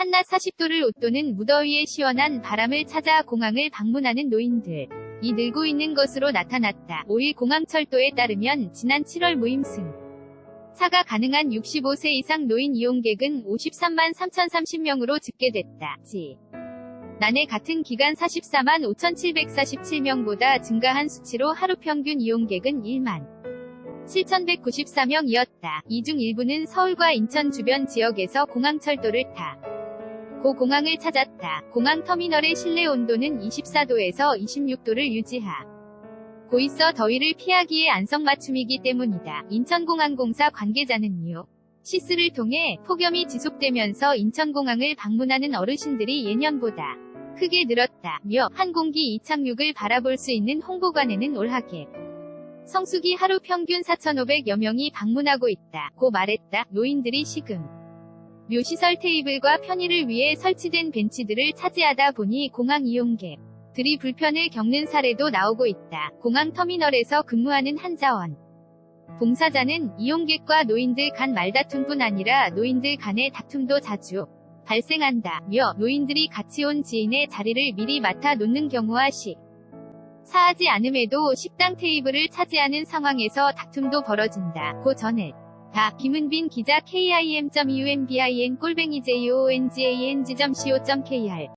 한낮 40도를 웃도는 무더위에 시원한 바람을 찾아 공항을 방문하는 노인들. 이 늘고 있는 것으로 나타났다. 5일 공항철도에 따르면 지난 7월 무임승. 사가 가능한 65세 이상 노인 이용객은 53만 3030명으로 집계됐다. 지. 난해 같은 기간 44만 5747명보다 증가한 수치로 하루 평균 이용객은 1만 7194명이었다. 이 중 일부는 서울과 인천 주변 지역에서 공항철도를 타. 고 공항을 찾았다. 공항 터미널의 실내 온도는 24도에서 26도를 유지하. 고 있어 더위를 피하기에 안성맞춤이기 때문이다. 인천공항공사 관계자는 요. 시스를 통해 폭염이 지속되면서 인천공항을 방문하는 어르신들이 예년보다 크게 늘었다며 항공기 이착륙을 바라볼 수 있는 홍보관에는 올 하객 성수기 하루 평균 4,500여 명이 방문하고 있다. 고 말했다. 노인들이 식음. 묘시설 테이블과 편의를 위해 설치된 벤치들을 차지하다 보니 공항 이용객 들이 불편을 겪는 사례도 나오고 있다. 공항 터미널에서 근무하는 한자원. 봉사자는 이용객과 노인들 간 말다툼뿐 아니라 노인들 간의 다툼도 자주 발생한다며 노인들이 같이 온 지인의 자리를 미리 맡아 놓는 경우와 시 사하지 않음에도 식당 테이블을 차지하는 상황에서 다툼도 벌어진다. 고 전해. 다 김은빈 기자 kim.eunbin 꼴뱅이 joongang.co.kr